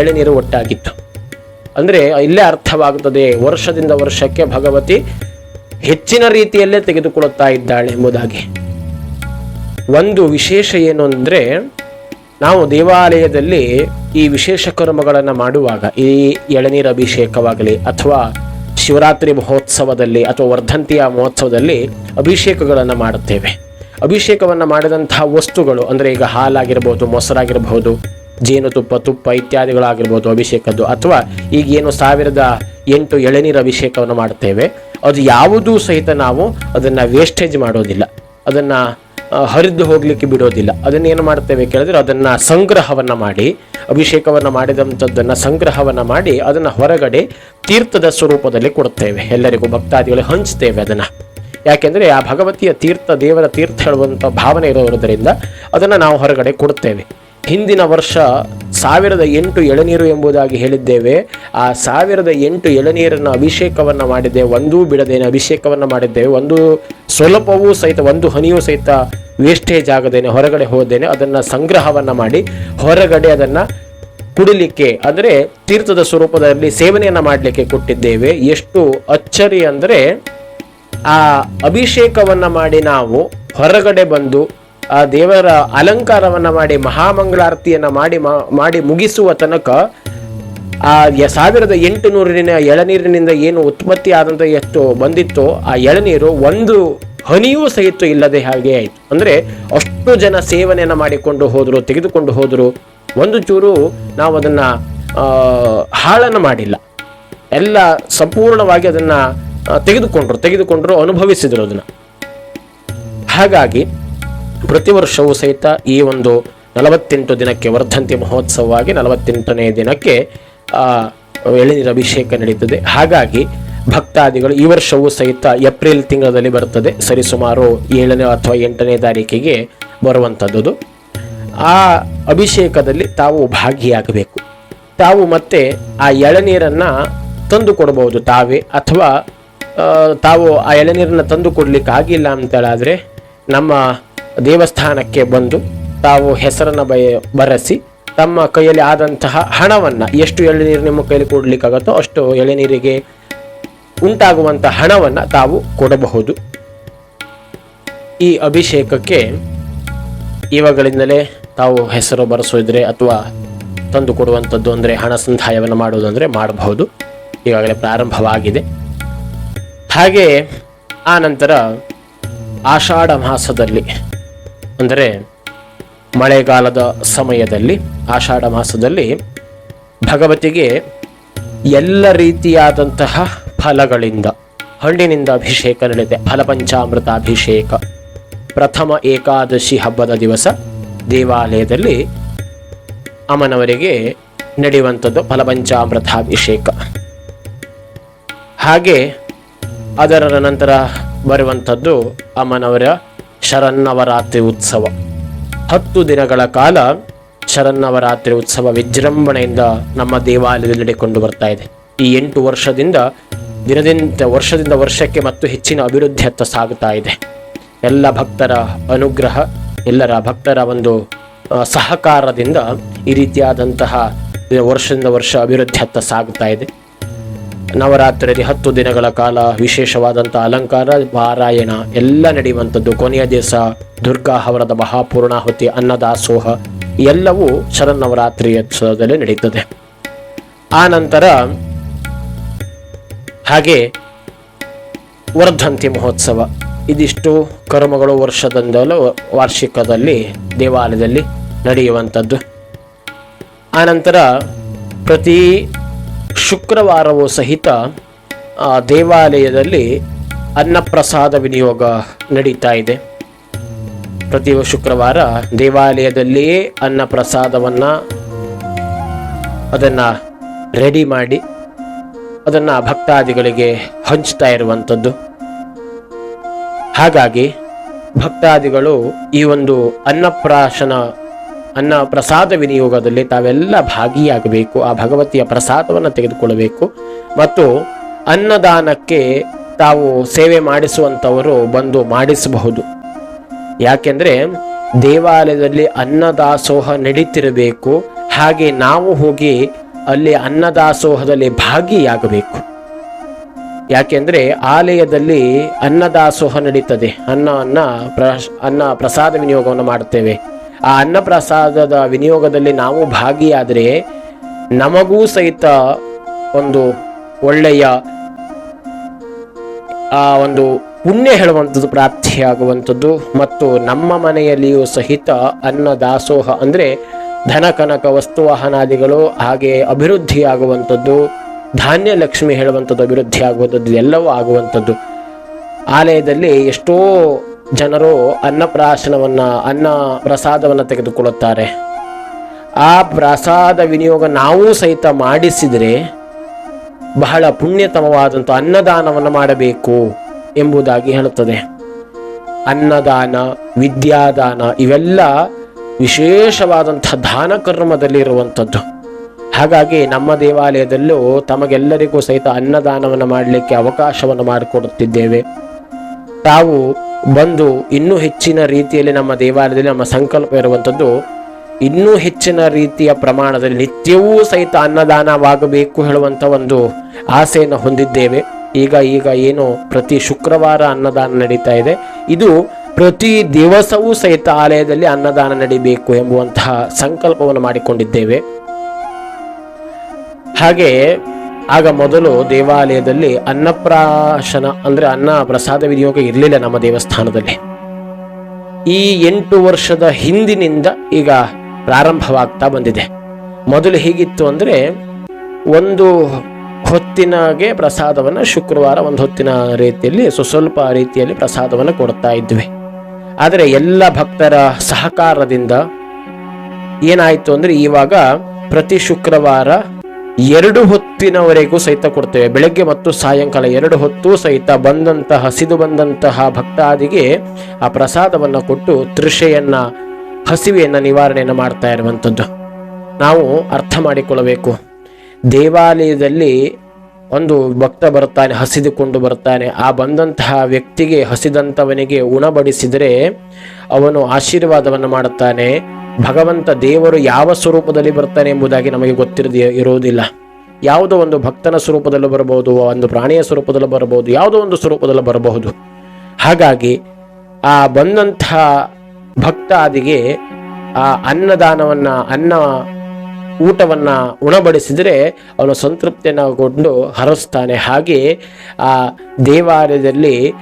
ಎಳೆನೀರು ಒಟ್ಟಾಗಿತ್ತು. ಅಂದರೆ ಇಲ್ಲೇ ಅರ್ಥವಾಗುತ್ತದೆ, ವರ್ಷದಿಂದ ವರ್ಷಕ್ಕೆ ಭಗವತಿ ಹೆಚ್ಚಿನ ರೀತಿಯಲ್ಲೇ ತೆಗೆದುಕೊಳ್ಳುತ್ತಾ ಇದ್ದಾಳೆ ಎಂಬುದಾಗಿ. ಒಂದು ವಿಶೇಷ ಏನು ಅಂದರೆ ನಾವು ದೇವಾಲಯದಲ್ಲಿ ಈ ವಿಶೇಷ ಕರ್ಮಗಳನ್ನು ಮಾಡುವಾಗ, ಈ ಎಳನೀರ ಅಭಿಷೇಕವಾಗಲಿ ಅಥವಾ ಶಿವರಾತ್ರಿ ಮಹೋತ್ಸವದಲ್ಲಿ ಅಥವಾ ವರ್ಧಂತಿಯ ಮಹೋತ್ಸವದಲ್ಲಿ ಅಭಿಷೇಕಗಳನ್ನು ಮಾಡುತ್ತೇವೆ. ಅಭಿಷೇಕವನ್ನು ಮಾಡಿದಂತಹ ವಸ್ತುಗಳು, ಅಂದರೆ ಈಗ ಹಾಲಾಗಿರ್ಬೋದು, ಮೊಸರಾಗಿರ್ಬೋದು, ಜೇನುತುಪ್ಪ, ತುಪ್ಪ ಇತ್ಯಾದಿಗಳಾಗಿರ್ಬೋದು ಅಭಿಷೇಕದ್ದು, ಅಥವಾ ಈಗ ಏನು ಸಾವಿರದ ಎಂಟು ಎಳೆನೀರು ಅಭಿಷೇಕವನ್ನು ಮಾಡುತ್ತೇವೆ, ಅದು ಯಾವುದೂ ಸಹಿತ ನಾವು ಅದನ್ನು ವೇಸ್ಟೇಜ್ ಮಾಡೋದಿಲ್ಲ. ಅದನ್ನು ಹರಿದು ಹೋಗ್ಲಿಕ್ಕೆ ಬಿಡೋದಿಲ್ಲ. ಅದನ್ನ ಏನು ಮಾಡ್ತೇವೆ ಕೇಳಿದ್ರೆ ಅದನ್ನ ಸಂಗ್ರಹವನ್ನ ಮಾಡಿ, ಅಭಿಷೇಕವನ್ನ ಮಾಡಿದಂಥದ್ದನ್ನ ಸಂಗ್ರಹವನ್ನ ಮಾಡಿ ಅದನ್ನ ಹೊರಗಡೆ ತೀರ್ಥದ ಸ್ವರೂಪದಲ್ಲಿ ಕೊಡುತ್ತೇವೆ. ಎಲ್ಲರಿಗೂ ಭಕ್ತಾದಿಗಳು ಹಂಚ್ತೇವೆ ಅದನ್ನ. ಯಾಕೆಂದ್ರೆ ಆ ಭಗವತಿಯ ತೀರ್ಥ, ದೇವರ ತೀರ್ಥ ಹೇಳುವಂಥ ಭಾವನೆ ಇರೋದ್ರಿಂದ ಅದನ್ನ ನಾವು ಹೊರಗಡೆ ಕೊಡುತ್ತೇವೆ. ಹಿಂದಿನ ವರ್ಷ ಸಾವಿರದ ಎಂಟು ಎಳನೀರು ಎಂಬುದಾಗಿ ಹೇಳಿದ್ದೇವೆ. ಆ ಸಾವಿರದ ಎಂಟು ಎಳನೀರನ್ನು ಅಭಿಷೇಕವನ್ನು ಮಾಡಿದ್ದೇವೆ ಒಂದೂ ಬಿಡದೇನೆ ಅಭಿಷೇಕವನ್ನು ಮಾಡಿದ್ದೇವೆ. ಒಂದು ಸ್ವಲ್ಪವೂ ಸಹಿತ, ಒಂದು ಹನಿಯೂ ಸಹಿತ ವೇಸ್ಟೇಜ್ ಆಗದೇನೆ, ಹೊರಗಡೆ ಹೋದೇನೆ, ಅದನ್ನು ಸಂಗ್ರಹವನ್ನು ಮಾಡಿ ಹೊರಗಡೆ ಅದನ್ನು ಕುಡಿಲಿಕ್ಕೆ, ಅಂದರೆ ತೀರ್ಥದ ಸ್ವರೂಪದಲ್ಲಿ ಸೇವನೆಯನ್ನು ಮಾಡಲಿಕ್ಕೆ ಕೊಟ್ಟಿದ್ದೇವೆ. ಎಷ್ಟು ಅಚ್ಚರಿ ಅಂದರೆ ಆ ಅಭಿಷೇಕವನ್ನು ಮಾಡಿ ನಾವು ಹೊರಗಡೆ ಬಂದು ಆ ದೇವರ ಅಲಂಕಾರವನ್ನ ಮಾಡಿ, ಮಹಾಮಂಗಳಾರತಿಯನ್ನ ಮಾಡಿ ಮಾಡಿ ಮುಗಿಸುವ ತನಕ ಆ ಸಾವಿರದ ಎಂಟು ನೂರಿನ ಎಳನೀರಿನಿಂದ ಏನು ಉತ್ಪತ್ತಿ ಆದಂತ ಎಷ್ಟು ಬಂದಿತ್ತೋ ಆ ಎಳನೀರು ಒಂದು ಹನಿಯೂ ಸಹಿತ ಇಲ್ಲದೆ ಹಾಗೆ ಆಯಿತು. ಅಂದ್ರೆ ಅಷ್ಟು ಜನ ಸೇವನೆಯನ್ನ ಮಾಡಿಕೊಂಡು ಹೋದರು, ತೆಗೆದುಕೊಂಡು ಹೋದರು. ಒಂದು ಚೂರು ನಾವು ಅದನ್ನ ಹಾಳನ್ನು ಮಾಡಿಲ್ಲ. ಎಲ್ಲ ಸಂಪೂರ್ಣವಾಗಿ ಅದನ್ನ ತೆಗೆದುಕೊಂಡ್ರು ತೆಗೆದುಕೊಂಡ್ರು, ಅನುಭವಿಸಿದ್ರು ಅದನ್ನ. ಹಾಗಾಗಿ ಪ್ರತಿ ವರ್ಷವೂ ಸಹಿತ ಈ ಒಂದು ನಲವತ್ತೆಂಟು ದಿನಕ್ಕೆ ವರ್ಧಂತಿ ಮಹೋತ್ಸವವಾಗಿ ನಲವತ್ತೆಂಟನೇ ದಿನಕ್ಕೆ ಎಳನೀರು ಅಭಿಷೇಕ ನಡೀತದೆ. ಹಾಗಾಗಿ ಭಕ್ತಾದಿಗಳು ಈ ವರ್ಷವೂ ಸಹಿತ ಏಪ್ರಿಲ್ ತಿಂಗಳಲ್ಲಿ ಬರ್ತದೆ. ಸರಿಸುಮಾರು ಏಳನೇ ಅಥವಾ ಎಂಟನೇ ತಾರೀಕಿಗೆ ಬರುವಂಥದ್ದು ಆ ಅಭಿಷೇಕದಲ್ಲಿ ತಾವು ಭಾಗಿಯಾಗಬೇಕು. ತಾವು ಮತ್ತೆ ಆ ಎಳನೀರನ್ನು ತಂದು ಕೊಡಬಹುದು ತಾವೇ, ಅಥವಾ ತಾವು ಆ ಎಳನೀರನ್ನು ತಂದು ಕೊಡ್ಲಿಕ್ಕೆ ಆಗಿಲ್ಲ ಅಂತೇಳಾದರೆ ನಮ್ಮ ದೇವಸ್ಥಾನಕ್ಕೆ ಬಂದು ತಾವು ಹೆಸರನ್ನು ಬಯ, ಬರೆಸಿ ತಮ್ಮ ಕೈಯಲ್ಲಿ ಆದಂತಹ ಹಣವನ್ನು ಎಷ್ಟು ಎಳೆನೀರು ನಿಮ್ಮ ಕೈಯಲ್ಲಿ ಕೊಡಲಿಕ್ಕಾಗತ್ತೋ ಅಷ್ಟು ಎಳೆನೀರಿಗೆ ಉಂಟಾಗುವಂಥ ಹಣವನ್ನು ತಾವು ಕೊಡಬಹುದು. ಈ ಅಭಿಷೇಕಕ್ಕೆ ಇವಾಗಲಿಂದಲೇ ತಾವು ಹೆಸರು ಬರೆಸೋದ್ರೆ ಅಥವಾ ತಂದು ಕೊಡುವಂಥದ್ದು ಅಂದರೆ ಹಣ ಸಂದಾಯವನ್ನು ಮಾಡುವುದಂದರೆ ಮಾಡಬಹುದು. ಈಗಾಗಲೇ ಪ್ರಾರಂಭವಾಗಿದೆ. ಹಾಗೆ ಆ ನಂತರ ಆಷಾಢ ಮಾಸದಲ್ಲಿ ಅಂದರೆ ಮಳೆಗಾಲದ ಸಮಯದಲ್ಲಿ, ಆಷಾಢ ಮಾಸದಲ್ಲಿ ಭಗವತಿಗೆ ಎಲ್ಲ ರೀತಿಯಾದಂತಹ ಫಲಗಳಿಂದ, ಹಣ್ಣಿನಿಂದ ಅಭಿಷೇಕ ನಡೆದಿದೆ. ಫಲಪಂಚಾಮೃತ ಅಭಿಷೇಕ ಪ್ರಥಮ ಏಕಾದಶಿ ಹಬ್ಬದ ದಿವಸ ದೇವಾಲಯದಲ್ಲಿ ಅಮ್ಮನವರಿಗೆ ನಡೆಯುವಂಥದ್ದು ಫಲಪಂಚಾಮೃತಾಭಿಷೇಕ. ಹಾಗೆ ಅದರ ನಂತರ ಬರುವಂಥದ್ದು ಅಮ್ಮನವರ ಶರನ್ನವರಾತ್ರಿ ಉತ್ಸವ. ಹತ್ತು ದಿನಗಳ ಕಾಲ ಶರನ್ನವರಾತ್ರಿ ಉತ್ಸವ ವಿಜೃಂಭಣೆಯಿಂದ ನಮ್ಮ ದೇವಾಲಯದಲ್ಲಿ ನಡೆಕೊಂಡು ಬರ್ತಾ ಇದೆ. ಈ ಎಂಟು ವರ್ಷದಿಂದ ದಿನದಿಂದ ವರ್ಷದಿಂದ ವರ್ಷಕ್ಕೆ ಮತ್ತು ಹೆಚ್ಚಿನ ಅಭಿವೃದ್ಧಿಯತ್ತ ಸಾಗುತ್ತಾ ಇದೆ. ಎಲ್ಲ ಭಕ್ತರ ಅನುಗ್ರಹ, ಎಲ್ಲರ ಭಕ್ತರ ಒಂದು ಸಹಕಾರದಿಂದ ಈ ರೀತಿಯಾದಂತಹ ವರ್ಷದಿಂದ ವರ್ಷ ಅಭಿವೃದ್ಧಿಯತ್ತ ಸಾಗುತ್ತಾ ಇದೆ. ನವರಾತ್ರಿಯಲ್ಲಿ ಹತ್ತು ದಿನಗಳ ಕಾಲ ವಿಶೇಷವಾದಂಥ ಅಲಂಕಾರ, ಪಾರಾಯಣ ಎಲ್ಲ ನಡೆಯುವಂಥದ್ದು. ಕೊನೆಯ ದಿವಸ ದುರ್ಗಾ ಹವರದ ಮಹಾಪೂರ್ಣಾಹುತಿ, ಅನ್ನದಾಸೋಹ ಎಲ್ಲವೂ ಶರನ್ನವರಾತ್ರಿಯೋತ್ಸವದಲ್ಲಿ ನಡೀತದೆ. ಆ ನಂತರ ಹಾಗೆ ವರ್ಧಂತಿ ಮಹೋತ್ಸವ. ಇದಿಷ್ಟು ಕರ್ಮಗಳು ವರ್ಷದಿಂದಲೂ ವಾರ್ಷಿಕದಲ್ಲಿ ದೇವಾಲಯದಲ್ಲಿ ನಡೆಯುವಂಥದ್ದು. ಆನಂತರ ಪ್ರತಿ ಶುಕ್ರವಾರವೂ ಸಹಿತ ದೇವಾಲಯದಲ್ಲಿ ಅನ್ನಪ್ರಸಾದ ವಿನಿಯೋಗ ನಡೀತಾ ಇದೆ. ಪ್ರತಿ ಶುಕ್ರವಾರ ದೇವಾಲಯದಲ್ಲಿಯೇ ಅನ್ನಪ್ರಸಾದವನ್ನು ಅದನ್ನು ರೆಡಿ ಮಾಡಿ ಅದನ್ನು ಭಕ್ತಾದಿಗಳಿಗೆ ಹಂಚ್ತಾ ಇರುವಂಥದ್ದು ಹಾಗಾಗಿ ಭಕ್ತಾದಿಗಳು ಈ ಒಂದು ಅನ್ನಪ್ರಾಶನ ಅನ್ನ ಪ್ರಸಾದ ವಿನಿಯೋಗದಲ್ಲಿ ತಾವೆಲ್ಲ ಭಾಗಿಯಾಗಬೇಕು, ಆ ಭಗವತಿಯ ಪ್ರಸಾದವನ್ನು ತೆಗೆದುಕೊಳ್ಳಬೇಕು. ಮತ್ತು ಅನ್ನದಾನಕ್ಕೆ ತಾವು ಸೇವೆ ಮಾಡಿಸುವಂಥವರು ಬಂದು ಮಾಡಿಸಬಹುದು. ಯಾಕೆಂದರೆ ದೇವಾಲಯದಲ್ಲಿ ಅನ್ನದಾಸೋಹ ನಡೀತಿರಬೇಕು, ಹಾಗೆ ನಾವು ಹೋಗಿ ಅಲ್ಲಿ ಅನ್ನದಾಸೋಹದಲ್ಲಿ ಭಾಗಿಯಾಗಬೇಕು. ಯಾಕೆಂದರೆ ಆಲಯದಲ್ಲಿ ಅನ್ನದಾಸೋಹ ನಡೀತದೆ ಅನ್ನವನ್ನು ಪ್ರ ಅನ್ನ ಪ್ರಸಾದ ವಿನಿಯೋಗವನ್ನು ಮಾಡುತ್ತೇವೆ. ಆ ಅನ್ನಪ್ರಸಾದದ ವಿನಿಯೋಗದಲ್ಲಿ ನಾವು ಭಾಗಿಯಾದರೆ ನಮಗೂ ಸಹಿತ ಒಂದು ಒಳ್ಳೆಯ, ಆ ಒಂದು ಪುಣ್ಯ ಹೇಳುವಂಥದ್ದು ಪ್ರಾಪ್ತಿಯಾಗುವಂಥದ್ದು ಮತ್ತು ನಮ್ಮ ಮನೆಯಲ್ಲಿಯೂ ಸಹಿತ ಅನ್ನ, ದಾಸೋಹ ಅಂದರೆ ಧನ, ಕನಕ, ವಸ್ತು, ವಾಹನಾದಿಗಳು ಹಾಗೆ ಅಭಿವೃದ್ಧಿಯಾಗುವಂಥದ್ದು. ಧಾನ್ಯ, ಲಕ್ಷ್ಮಿ ಹೇಳುವಂಥದ್ದು ಅಭಿವೃದ್ಧಿ ಆಗುವಂಥದ್ದು ಎಲ್ಲವೂ ಆಗುವಂಥದ್ದು. ಆಲಯದಲ್ಲಿ ಎಷ್ಟೋ ಜನರು ಅನ್ನಪ್ರಾಶನವನ್ನು ಅನ್ನ ಪ್ರಸಾದವನ್ನು ತೆಗೆದುಕೊಳ್ಳುತ್ತಾರೆ. ಆ ಪ್ರಸಾದ ವಿನಿಯೋಗ ನಾವು ಸಹಿತ ಮಾಡಿಸಿದರೆ ಬಹಳ ಪುಣ್ಯತಮವಾದಂಥ ಅನ್ನದಾನವನ್ನು ಮಾಡಬೇಕು ಎಂಬುದಾಗಿ ಹೇಳುತ್ತದೆ. ಅನ್ನದಾನ, ವಿದ್ಯಾದಾನ ಇವೆಲ್ಲ ವಿಶೇಷವಾದಂಥ ದಾನ ಕರ್ಮದಲ್ಲಿ ಇರುವಂಥದ್ದು ಹಾಗಾಗಿ ನಮ್ಮ ದೇವಾಲಯದಲ್ಲೂ ತಮಗೆಲ್ಲರಿಗೂ ಸಹಿತ ಅನ್ನದಾನವನ್ನು ಮಾಡಲಿಕ್ಕೆ ಅವಕಾಶವನ್ನು ಮಾಡಿಕೊಡುತ್ತಿದ್ದೇವೆ. ತಾವು ಬಂದು ಇನ್ನೂ ಹೆಚ್ಚಿನ ರೀತಿಯಲ್ಲಿ ನಮ್ಮ ದೇವಾಲಯದಲ್ಲಿ ನಮ್ಮ ಸಂಕಲ್ಪ ಇರುವಂಥದ್ದು, ಇನ್ನೂ ಹೆಚ್ಚಿನ ರೀತಿಯ ಪ್ರಮಾಣದಲ್ಲಿ ನಿತ್ಯವೂ ಸಹಿತ ಅನ್ನದಾನವಾಗಬೇಕು ಹೇಳುವಂಥ ಒಂದು ಆಸೆಯನ್ನು ಹೊಂದಿದ್ದೇವೆ. ಈಗ ಈಗ ಏನು ಪ್ರತಿ ಶುಕ್ರವಾರ ಅನ್ನದಾನ ನಡೀತಾ ಇದೆ. ಇದು ಪ್ರತಿ ದಿವಸವೂ ಸಹಿತ ಆಲಯದಲ್ಲಿ ಅನ್ನದಾನ ನಡೀಬೇಕು ಎಂಬುವಂತಹ ಸಂಕಲ್ಪವನ್ನು ಮಾಡಿಕೊಂಡಿದ್ದೇವೆ. ಹಾಗೆ ಆಗ ಮೊದಲು ದೇವಾಲಯದಲ್ಲಿ ಅನ್ನಪ್ರಾಶನ, ಅಂದ್ರೆ ಅನ್ನ ಪ್ರಸಾದ ವಿನಿಯೋಗ ಇರಲಿಲ್ಲ ನಮ್ಮ ದೇವಸ್ಥಾನದಲ್ಲಿ. ಈ ಎಂಟು ವರ್ಷದ ಹಿಂದಿನಿಂದ ಈಗ ಪ್ರಾರಂಭವಾಗ್ತಾ ಬಂದಿದೆ. ಮೊದಲು ಹೇಗಿತ್ತು ಅಂದ್ರೆ, ಒಂದು ಹೊತ್ತಿನಗೆ ಪ್ರಸಾದವನ್ನು ಶುಕ್ರವಾರ ಒಂದು ಹೊತ್ತಿನ ರೀತಿಯಲ್ಲಿ ಸುಸ್ವಲ್ಪ ರೀತಿಯಲ್ಲಿ ಪ್ರಸಾದವನ್ನು ಕೊಡ್ತಾ ಇದ್ವಿ. ಆದರೆ ಎಲ್ಲ ಭಕ್ತರ ಸಹಕಾರದಿಂದ ಏನಾಯ್ತು ಅಂದ್ರೆ, ಇವಾಗ ಪ್ರತಿ ಶುಕ್ರವಾರ ಎರಡು ಹೊತ್ತಿನವರೆಗೂ ಸಹಿತ ಕೊಡ್ತೇವೆ. ಬೆಳಗ್ಗೆ ಮತ್ತು ಸಾಯಂಕಾಲ ಎರಡು ಹೊತ್ತು ಸಹಿತ ಬಂದಂತಹ ಹಸಿದು ಬಂದಂತಹ ಭಕ್ತಾದಿಗೆ ಆ ಪ್ರಸಾದವನ್ನು ಕೊಟ್ಟು ತೃಷೆಯನ್ನ, ಹಸಿವೆಯನ್ನ ನಿವಾರಣೆಯನ್ನು ಮಾಡ್ತಾ ಇರುವಂಥದ್ದು ನಾವು ಅರ್ಥ ಮಾಡಿಕೊಳ್ಳಬೇಕು. ದೇವಾಲಯದಲ್ಲಿ ಒಂದು ಭಕ್ತ ಬರ್ತಾನೆ, ಹಸಿದುಕೊಂಡು ಬರ್ತಾನೆ. ಆ ಬಂದಂತಹ ವ್ಯಕ್ತಿಗೆ ಹಸಿದಂಥವನಿಗೆ ಉಣಬಡಿಸಿದರೆ ಅವನು ಆಶೀರ್ವಾದವನ್ನು ಮಾಡುತ್ತಾನೆ. ಭಗವಂತ ದೇವರು ಯಾವ ಸ್ವರೂಪದಲ್ಲಿ ಬರ್ತಾನೆ ಎಂಬುದಾಗಿ ನಮಗೆ ಗೊತ್ತಿರದ ಇರುವುದಿಲ್ಲ. ಯಾವುದೋ ಒಂದು ಭಕ್ತನ ಸ್ವರೂಪದಲ್ಲೂ ಬರಬಹುದು, ಒಂದು ಪ್ರಾಣಿಯ ಸ್ವರೂಪದಲ್ಲೂ ಬರಬಹುದು, ಯಾವುದೋ ಒಂದು ಸ್ವರೂಪದಲ್ಲೂ ಬರಬಹುದು. ಹಾಗಾಗಿ ಆ ಬಂದಂತಹ ಭಕ್ತಾದಿಗೆ ಆ ಅನ್ನದಾನವನ್ನ, ಅನ್ನ ಊಟವನ್ನ ಉಣಬಡಿಸಿದರೆ ಅವನು ಸಂತೃಪ್ತಿಯನ್ನಗೊಂಡು ಹರಸ್ತಾನೆ. ಹಾಗೆ ಆ ದೇವಾಲಯದಲ್ಲಿ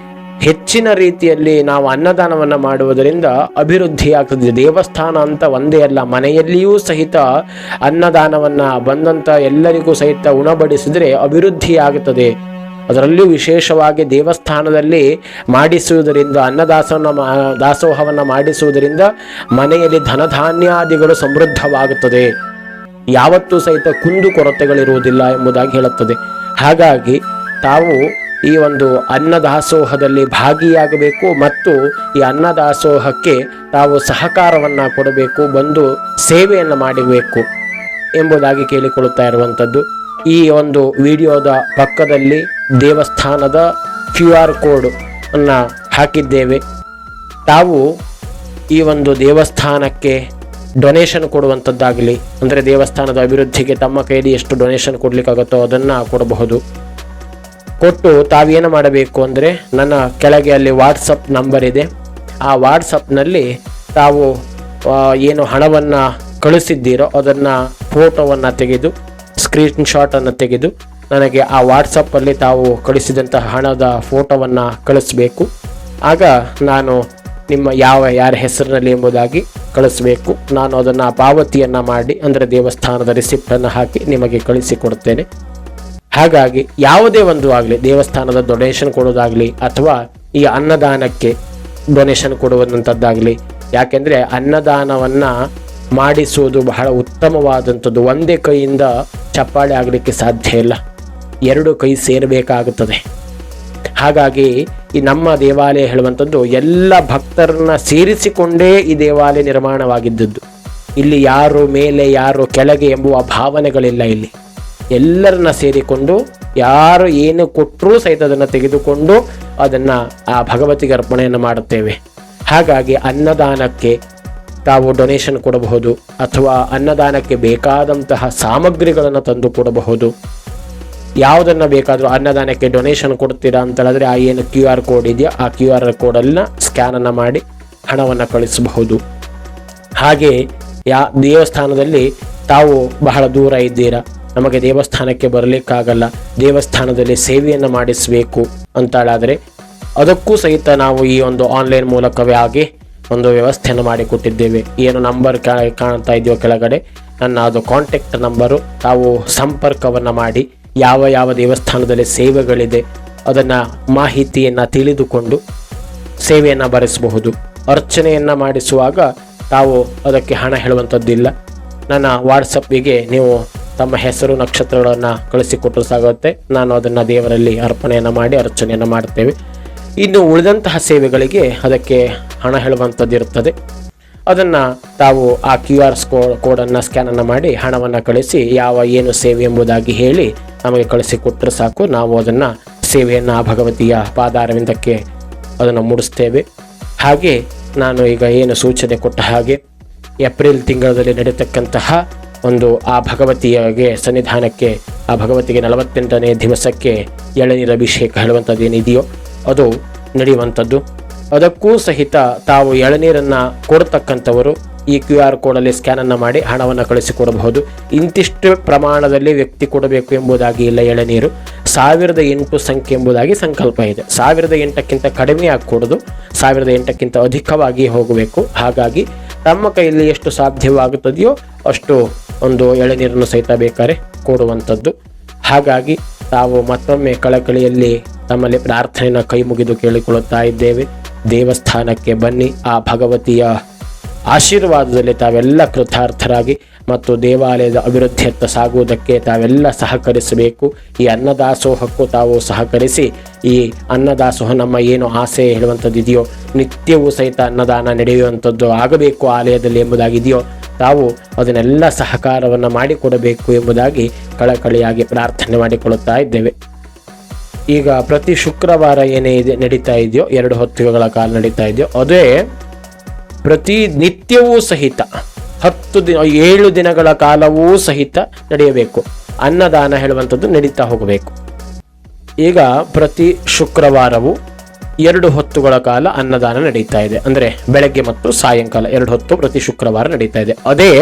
ಹೆಚ್ಚಿನ ರೀತಿಯಲ್ಲಿ ನಾವು ಅನ್ನದಾನವನ್ನು ಮಾಡುವುದರಿಂದ ಅಭಿವೃದ್ಧಿ ಆಗ್ತದೆ ದೇವಸ್ಥಾನ ಅಂತ ಒಂದೇ ಅಲ್ಲ, ಮನೆಯಲ್ಲಿಯೂ ಸಹಿತ ಅನ್ನದಾನವನ್ನು ಬಂದಂಥ ಎಲ್ಲರಿಗೂ ಸಹಿತ ಉಣಬಡಿಸಿದರೆ ಅಭಿವೃದ್ಧಿ ಆಗುತ್ತದೆ ಅದರಲ್ಲೂ ವಿಶೇಷವಾಗಿ ದೇವಸ್ಥಾನದಲ್ಲಿ ಮಾಡಿಸುವುದರಿಂದ, ಅನ್ನದಾಸವನ್ನು ದಾಸೋಹವನ್ನು ದಾಸೋಹವನ್ನ ಮಾಡಿಸುವುದರಿಂದ ಮನೆಯಲ್ಲಿ ಧನಧಾನ್ಯಾದಿಗಳು ಸಮೃದ್ಧವಾಗುತ್ತದೆ. ಯಾವತ್ತೂ ಸಹಿತ ಕುಂದು ಕೊರತೆಗಳಿರುವುದಿಲ್ಲ ಎಂಬುದಾಗಿ ಹೇಳುತ್ತದೆ. ಹಾಗಾಗಿ ತಾವು ಈ ಒಂದು ಅನ್ನದಾಸೋಹದಲ್ಲಿ ಭಾಗಿಯಾಗಬೇಕು ಮತ್ತು ಈ ಅನ್ನದಾಸೋಹಕ್ಕೆ ತಾವು ಸಹಕಾರವನ್ನು ಕೊಡಬೇಕು, ಬಂದು ಸೇವೆಯನ್ನು ಮಾಡಬೇಕು ಎಂಬುದಾಗಿ ಕೇಳಿಕೊಳ್ಳುತ್ತಾ ಇರುವಂಥದ್ದು. ಈ ಒಂದು ವಿಡಿಯೋದ ಪಕ್ಕದಲ್ಲಿ ದೇವಸ್ಥಾನದ ಕ್ಯೂ ಆರ್ ಕೋಡ್ ಅನ್ನು ಹಾಕಿದ್ದೇವೆ. ತಾವು ಈ ಒಂದು ದೇವಸ್ಥಾನಕ್ಕೆ ಡೊನೇಷನ್ ಕೊಡುವಂಥದ್ದಾಗಲಿ ಅಂದರೆ ದೇವಸ್ಥಾನದ ಅಭಿವೃದ್ಧಿಗೆ ತಮ್ಮ ಕೈಯಲ್ಲಿ ಎಷ್ಟು ಡೊನೇಷನ್ ಕೊಡಲಿಕ್ಕಾಗುತ್ತೋ ಅದನ್ನು ಕೊಡಬಹುದು. ಕೊಟ್ಟು ತಾವೇನು ಮಾಡಬೇಕು ಅಂದರೆ, ನನ್ನ ಕೆಳಗೆ ಅಲ್ಲಿ ವಾಟ್ಸಪ್ ನಂಬರ್ ಇದೆ. ಆ ವಾಟ್ಸಪ್ನಲ್ಲಿ ತಾವು ಏನು ಹಣವನ್ನು ಕಳಿಸಿದ್ದೀರೋ ಅದನ್ನು ಫೋಟೋವನ್ನು ತೆಗೆದು ಸ್ಕ್ರೀನ್ಶಾಟನ್ನು ತೆಗೆದು, ನನಗೆ ಆ ವಾಟ್ಸಪ್ಪಲ್ಲಿ ತಾವು ಕಳಿಸಿದಂತಹ ಹಣದ ಫೋಟೋವನ್ನು ಕಳಿಸ್ಬೇಕು. ಆಗ ನಾನು ನಿಮ್ಮ ಯಾವ, ಯಾರ ಹೆಸರಿನಲ್ಲಿ ಎಂಬುದಾಗಿ ಕಳಿಸ್ಬೇಕು. ನಾನು ಅದನ್ನು ಪಾವತಿಯನ್ನು ಮಾಡಿ, ಅಂದರೆ ದೇವಸ್ಥಾನದ ರಿಸಿಪ್ಟನ್ನು ಹಾಕಿ ನಿಮಗೆ ಕಳಿಸಿಕೊಡ್ತೇನೆ ಹಾಗಾಗಿ ಯಾವುದೇ ಒಂದು ಆಗಲಿ, ದೇವಸ್ಥಾನದ ಡೊನೇಷನ್ ಕೊಡೋದಾಗ್ಲಿ, ಅಥವಾ ಈ ಅನ್ನದಾನಕ್ಕೆ ಡೊನೇಷನ್ ಕೊಡುವಂಥದ್ದಾಗಲಿ ಯಾಕೆಂದರೆ ಅನ್ನದಾನವನ್ನ ಮಾಡಿಸುವುದು ಬಹಳ ಉತ್ತಮವಾದಂಥದ್ದು. ಒಂದೇ ಕೈಯಿಂದ ಚಪ್ಪಾಳೆ ಆಗಲಿಕ್ಕೆ ಸಾಧ್ಯ ಇಲ್ಲ. ಎರಡು ಕೈ ಸೇರಬೇಕಾಗುತ್ತದೆ. ಹಾಗಾಗಿ ಈ ನಮ್ಮ ದೇವಾಲಯ ಹೇಳುವಂಥದ್ದು ಎಲ್ಲ ಭಕ್ತರನ್ನ ಸೇರಿಸಿಕೊಂಡೇ ಈ ದೇವಾಲಯ ನಿರ್ಮಾಣವಾಗಿದ್ದದ್ದು. ಇಲ್ಲಿ ಯಾರು ಮೇಲೆ, ಯಾರು ಕೆಳಗೆ ಎಂಬುವ ಭಾವನೆಗಳಿಲ್ಲ ಇಲ್ಲಿ. ಎಲ್ಲರನ್ನ ಸೇರಿಕೊಂಡು ಯಾರು ಏನು ಕೊಟ್ಟರೂ ಸಹಿತ ಅದನ್ನು ತೆಗೆದುಕೊಂಡು ಅದನ್ನು ಆ ಭಗವತಿಗೆ ಅರ್ಪಣೆಯನ್ನು ಮಾಡುತ್ತೇವೆ. ಹಾಗಾಗಿ ಅನ್ನದಾನಕ್ಕೆ ತಾವು ಡೊನೇಷನ್ ಕೊಡಬಹುದು ಅಥವಾ ಅನ್ನದಾನಕ್ಕೆ ಬೇಕಾದಂತಹ ಸಾಮಗ್ರಿಗಳನ್ನು ತಂದು ಕೊಡಬಹುದು. ಯಾವುದನ್ನ ಬೇಕಾದರೂ ಅನ್ನದಾನಕ್ಕೆ ಡೊನೇಷನ್ ಕೊಡ್ತೀರಾ ಅಂತ ಹೇಳಿದ್ರೆ ಆ ಏನು ಕ್ಯೂ ಆರ್ ಕೋಡ್ ಇದೆಯಾ ಆ ಕ್ಯೂ ಆರ್ ಕೋಡನ್ನ ಸ್ಕ್ಯಾನನ್ನು ಮಾಡಿ ಹಣವನ್ನು ಕಳಿಸಬಹುದು. ಹಾಗೆ ಯಾ ದೇವಸ್ಥಾನದಲ್ಲಿ ತಾವು ಬಹಳ ದೂರ ಇದ್ದೀರಾ? ನಮಗೆ ದೇವಸ್ಥಾನಕ್ಕೆ ಬರಲಿಕ್ಕಾಗಲ್ಲ. ದೇವಸ್ಥಾನದಲ್ಲಿ ಸೇವೆಯನ್ನು ಮಾಡಿಸಬೇಕು ಅಂತಾಳಾದರೆ ಅದಕ್ಕೂ ಸಹಿತ ನಾವು ಈ ಒಂದು ಆನ್ಲೈನ್ ಮೂಲಕವೇ ಆಗಿ ಒಂದು ವ್ಯವಸ್ಥೆಯನ್ನು ಮಾಡಿಕೊಟ್ಟಿದ್ದೇವೆ ಏನು ನಂಬರ್ ಕಾಣ್ತಾ ಇದೆಯೋ ಕೆಳಗಡೆ ನನ್ನ ಅದು ಕಾಂಟ್ಯಾಕ್ಟ್ ನಂಬರು ತಾವು ಸಂಪರ್ಕವನ್ನು ಮಾಡಿ ಯಾವ ಯಾವ ದೇವಸ್ಥಾನದಲ್ಲಿ ಸೇವೆಗಳಿದೆ ಅದನ್ನು ಮಾಹಿತಿಯನ್ನು ತಿಳಿದುಕೊಂಡು ಸೇವೆಯನ್ನು ಭರಿಸಬಹುದು ಅರ್ಚನೆಯನ್ನು ಮಾಡಿಸುವಾಗ ತಾವು ಅದಕ್ಕೆ ಹಣ ಹೇಳುವಂಥದ್ದಿಲ್ಲ ನನ್ನ ವಾಟ್ಸಪ್ಪಿಗೆ ನೀವು ತಮ್ಮ ಹೆಸರು, ನಕ್ಷತ್ರಗಳನ್ನು ಕಳಿಸಿಕೊಟ್ಟರು ಸಾಗುತ್ತೆ. ನಾನು ಅದನ್ನು ದೇವರಲ್ಲಿ ಅರ್ಪಣೆಯನ್ನು ಮಾಡಿ ಅರ್ಚನೆಯನ್ನು ಮಾಡ್ತೇವೆ. ಇನ್ನು ಉಳಿದಂತಹ ಸೇವೆಗಳಿಗೆ ಅದಕ್ಕೆ ಹಣ ಹೇಳುವಂಥದ್ದು ಇರುತ್ತದೆ ಅದನ್ನು ತಾವು ಆ ಕ್ಯೂ ಆರ್ ಸ್ಕೋ ಕೋಡನ್ನು ಸ್ಕ್ಯಾನನ್ನು ಮಾಡಿ ಹಣವನ್ನು ಕಳಿಸಿ ಯಾವ ಏನು ಸೇವೆ ಎಂಬುದಾಗಿ ಹೇಳಿ ನಮಗೆ ಕಳಿಸಿಕೊಟ್ಟರೆ ಸಾಕು. ನಾವು ಅದನ್ನು ಸೇವೆಯನ್ನು ಆ ಭಗವತಿಯ ಪಾದಾರವಿಂದಕ್ಕೆ ಅದನ್ನು ಮೂಡಿಸ್ತೇವೆ. ಹಾಗೆ ನಾನು ಈಗ ಏನು ಸೂಚನೆ ಕೊಟ್ಟ ಹಾಗೆ ಏಪ್ರಿಲ್ ತಿಂಗಳಲ್ಲಿ ನಡೀತಕ್ಕಂತಹ ಒಂದು ಆ ಭಗವತಿಯಗೆ ಸನ್ನಿಧಾನಕ್ಕೆ, ಆ ಭಗವತಿಗೆ ನಲವತ್ತೆಂಟನೇ ದಿವಸಕ್ಕೆ ಎಳನೀರ ಅಭಿಷೇಕ ಹೇಳುವಂಥದ್ದು ಏನಿದೆಯೋ ಅದು ನಡೆಯುವಂಥದ್ದು ಅದಕ್ಕೂ ಸಹಿತ ತಾವು ಎಳನೀರನ್ನು ಕೊಡ್ತಕ್ಕಂಥವರು ಈ ಕ್ಯೂ ಆರ್ ಕೋಡಲ್ಲಿ ಸ್ಕ್ಯಾನನ್ನು ಮಾಡಿ ಹಣವನ್ನು ಕಳಿಸಿಕೊಡಬಹುದು. ಇಂತಿಷ್ಟು ಪ್ರಮಾಣದಲ್ಲಿ ವ್ಯಕ್ತಿ ಕೊಡಬೇಕು ಎಂಬುದಾಗಿ ಇಲ್ಲ ಎಳನೀರು. ಸಾವಿರದ ಎಂಟು ಸಂಖ್ಯೆ ಎಂಬುದಾಗಿ ಸಂಕಲ್ಪ ಇದೆ. ಸಾವಿರದ ಎಂಟಕ್ಕಿಂತ ಕಡಿಮೆ ಆಗಕೂಡದು. ಸಾವಿರದ ಎಂಟಕ್ಕಿಂತ ಅಧಿಕವಾಗಿ ಹೋಗಬೇಕು. ಹಾಗಾಗಿ ತಮ್ಮ ಕೈಯಲ್ಲಿ ಎಷ್ಟು ಸಾಧ್ಯವಾಗುತ್ತದೆಯೋ ಅಷ್ಟು ಒಂದು ಎಳನೀರನ್ನು ಸಹಿತ ಬೇಕಾದ್ರೆ ಕೊಡುವಂಥದ್ದು. ಹಾಗಾಗಿ ತಾವು ಮತ್ತೊಮ್ಮೆ ಕಳಕಳಿಯಲ್ಲಿ ತಮ್ಮಲ್ಲಿ ಪ್ರಾರ್ಥನೆಯನ್ನು ಕೈ ಮುಗಿದು ಕೇಳಿಕೊಳ್ಳುತ್ತಾ ಇದ್ದೇವೆ. ದೇವಸ್ಥಾನಕ್ಕೆ ಬನ್ನಿ. ಆ ಭಗವತಿಯ ಆಶೀರ್ವಾದದಲ್ಲಿ ತಾವೆಲ್ಲ ಕೃತಾರ್ಥರಾಗಿ ಮತ್ತು ದೇವಾಲಯದ ಅಭಿವೃದ್ಧಿಯತ್ತ ಸಾಗುವುದಕ್ಕೆ ತಾವೆಲ್ಲ ಸಹಕರಿಸಬೇಕು. ಈ ಅನ್ನದಾಸೋಹಕ್ಕೂ ತಾವು ಸಹಕರಿಸಿ, ಈ ಅನ್ನದಾಸೋಹ ನಮ್ಮ ಏನು ಆಸೆ ಹೇಳುವಂಥದ್ದು ಇದೆಯೋ ನಿತ್ಯವೂ ಸಹಿತ ಅನ್ನದಾನ ನಡೆಯುವಂಥದ್ದು ಆಗಬೇಕು ಆಲಯದಲ್ಲಿ ಎಂಬುದಾಗಿದೆಯೋ ತಾವು ಅದನ್ನೆಲ್ಲ ಸಹಕಾರವನ್ನು ಮಾಡಿಕೊಡಬೇಕು ಎಂಬುದಾಗಿ ಕಳಕಳಿಯಾಗಿ ಪ್ರಾರ್ಥನೆ ಮಾಡಿಕೊಳ್ಳುತ್ತಾ ಇದ್ದೇವೆ. ಈಗ ಪ್ರತಿ ಶುಕ್ರವಾರ ಏನೇ ಇದೆ, ನಡೀತಾ ಇದೆಯೋ, ಎರಡು ಹೊತ್ತುಗಳ ಕಾಲ ನಡೀತಾ ಇದೆಯೋ, ಅದೇ ಪ್ರತಿ ನಿತ್ಯವೂ ಸಹಿತ, ಹತ್ತು ದಿನ, ಏಳು ದಿನಗಳ ಕಾಲವೂ ಸಹಿತ ನಡೆಯಬೇಕು. ಅನ್ನದಾನ ಹೇಳುವಂಥದ್ದು ನಡೀತಾ ಹೋಗಬೇಕು. ಈಗ ಪ್ರತಿ ಶುಕ್ರವಾರವೂ ಎರಡು ಹೊತ್ತುಗಳ ಕಾಲ ಅನ್ನದಾನ ನಡೀತಾ ಇದೆ. ಅಂದರೆ ಬೆಳಗ್ಗೆ ಮತ್ತು ಸಾಯಂಕಾಲ ಎರಡು ಹೊತ್ತು ಪ್ರತಿ ಶುಕ್ರವಾರ ನಡೀತಾ ಇದೆ. ಅದೇ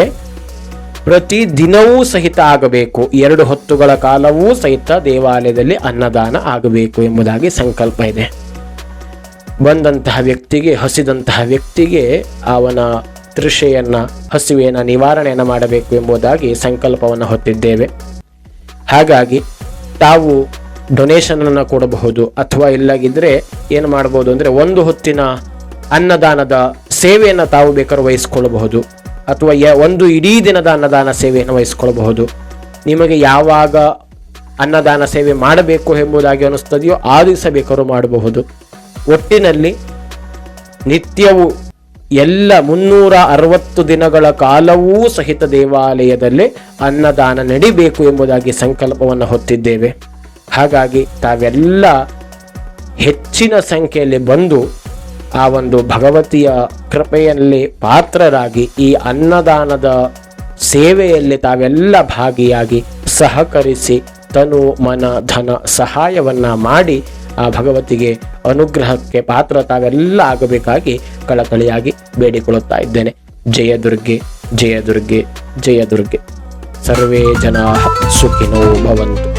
ಪ್ರತಿ ದಿನವೂ ಸಹಿತ ಆಗಬೇಕು. ಎರಡು ಹೊತ್ತುಗಳ ಕಾಲವೂ ಸಹಿತ ದೇವಾಲಯದಲ್ಲಿ ಅನ್ನದಾನ ಆಗಬೇಕು ಎಂಬುದಾಗಿ ಸಂಕಲ್ಪ ಇದೆ. ಬಂದಂತಹ ವ್ಯಕ್ತಿಗೆ, ಹಸಿದಂತಹ ವ್ಯಕ್ತಿಗೆ ಅವನ ತೃಷೆಯನ್ನು ಹಸಿವೆಯನ್ನ ನಿವಾರಣೆಯನ್ನು ಮಾಡಬೇಕು ಎಂಬುದಾಗಿ ಸಂಕಲ್ಪವನ್ನು ಹೊತ್ತಿದ್ದೇವೆ. ಹಾಗಾಗಿ ತಾವು ಡೊನೇಷನನ್ನು ಕೊಡಬಹುದು ಅಥವಾ ಇಲ್ಲಾಗಿದ್ರೆ ಏನು ಮಾಡಬಹುದು ಅಂದ್ರೆ ಒಂದು ಹೊತ್ತಿನ ಅನ್ನದಾನದ ಸೇವೆಯನ್ನು ತಾವು ಬೇಕಾದ್ರೂ ವಹಿಸ್ಕೊಳ್ಳಬಹುದು. ಅಥವಾ ಯ- ಒಂದು ಇಡೀ ದಿನದ ಅನ್ನದಾನ ಸೇವೆಯನ್ನು ವಹಿಸ್ಕೊಳ್ಬಹುದು ನಿಮಗೆ ಯಾವಾಗ ಅನ್ನದಾನ ಸೇವೆ ಮಾಡಬೇಕು ಎಂಬುದಾಗಿ ಅನಿಸ್ತದೆಯೋ ಆ ದಿವಸ ಬೇಕಾದ್ರೂ ಮಾಡಬಹುದು. ಒಟ್ಟಿನಲ್ಲಿ ನಿತ್ಯವು ಎಲ್ಲ ಮುನ್ನೂರ ಅರವತ್ತು ದಿನಗಳ ಕಾಲವೂ ಸಹಿತ ದೇವಾಲಯದಲ್ಲಿ ಅನ್ನದಾನ ನಡಿಬೇಕು ಎಂಬುದಾಗಿ ಸಂಕಲ್ಪವನ್ನು ಹೊತ್ತಿದ್ದೇವೆ. ಹಾಗಾಗಿ ತಾವೆಲ್ಲ ಹೆಚ್ಚಿನ ಸಂಖ್ಯೆಯಲ್ಲಿ ಬಂದು ಆ ಒಂದು ಭಗವತಿಯ ಕೃಪೆಯಲ್ಲಿ ಪಾತ್ರರಾಗಿ ಈ ಅನ್ನದಾನದ ಸೇವೆಯಲ್ಲಿ ತಾವೆಲ್ಲ ಭಾಗಿಯಾಗಿ ಸಹಕರಿಸಿ ತನು ಮನ ಧನ ಸಹಾಯವನ್ನ ಮಾಡಿ ಆ ಭಗವತಿಗೆ ಅನುಗ್ರಹಕ್ಕೆ ಪಾತ್ರ ತಾವೆಲ್ಲ ಆಗಬೇಕಾಗಿ ಕಳಕಳಿಯಾಗಿ ಬೇಡಿಕೊಳ್ಳುತ್ತಾ ಇದ್ದೇನೆ. ಜಯ ದುರ್ಗೆ ಜಯ ದುರ್ಗೆ ಜಯ ದುರ್ಗೆ. ಸರ್ವೇ ಜನಾ ಸುಖಿನೋ ಭವಂತು.